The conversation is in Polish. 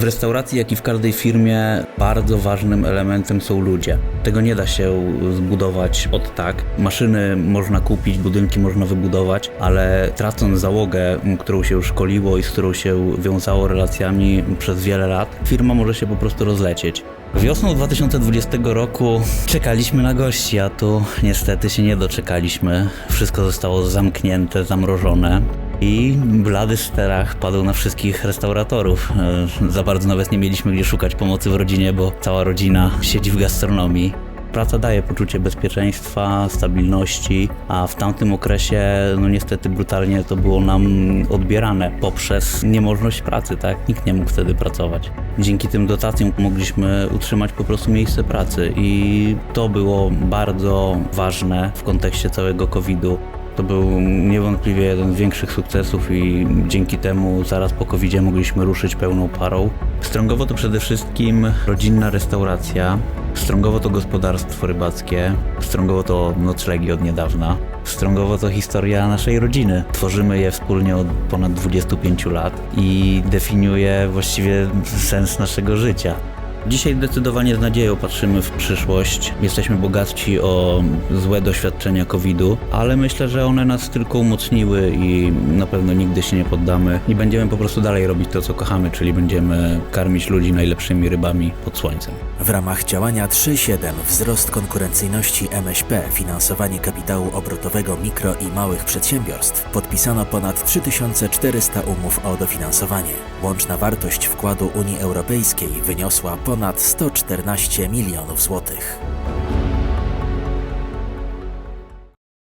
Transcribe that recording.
restauracji, jak i w każdej firmie bardzo ważnym elementem są ludzie. Tego nie da się zbudować od tak. Maszyny można kupić, budynki można wybudować, ale tracąc załogę, którą się szkoliło i z którą się wiązało relacjami przez wiele lat, firma może się po prostu rozlecieć. Wiosną 2020 roku czekaliśmy na gości, a tu niestety się nie doczekaliśmy. Wszystko zostało zamknięte, zamrożone. I blady sterach padł na wszystkich restauratorów. E, Za bardzo nawet nie mieliśmy gdzie szukać pomocy w rodzinie, bo cała rodzina siedzi w gastronomii. Praca daje poczucie bezpieczeństwa, stabilności, a w tamtym okresie, no niestety brutalnie to było nam odbierane poprzez niemożność pracy, tak? Nikt nie mógł wtedy pracować. Dzięki tym dotacjom mogliśmy utrzymać po prostu miejsce pracy i to było bardzo ważne w kontekście całego COVID-u. To był niewątpliwie jeden z większych sukcesów i dzięki temu zaraz po covid mogliśmy ruszyć pełną parą. Strągowo to przede wszystkim rodzinna restauracja. Strągowo to gospodarstwo rybackie. Strągowo to noclegi od niedawna. Strągowo to historia naszej rodziny. Tworzymy je wspólnie od ponad 25 lat i definiuje właściwie sens naszego życia. Dzisiaj zdecydowanie z nadzieją patrzymy w przyszłość. Jesteśmy bogatsi o złe doświadczenia COVID-u, ale myślę, że one nas tylko umocniły i na pewno nigdy się nie poddamy. I będziemy po prostu dalej robić to, co kochamy, czyli będziemy karmić ludzi najlepszymi rybami pod słońcem. W ramach działania 3.7 wzrost konkurencyjności MŚP, finansowanie kapitału obrotowego mikro i małych przedsiębiorstw podpisano ponad 3400 umów o dofinansowanie. Łączna wartość wkładu Unii Europejskiej wyniosła ponad 114 milionów złotych.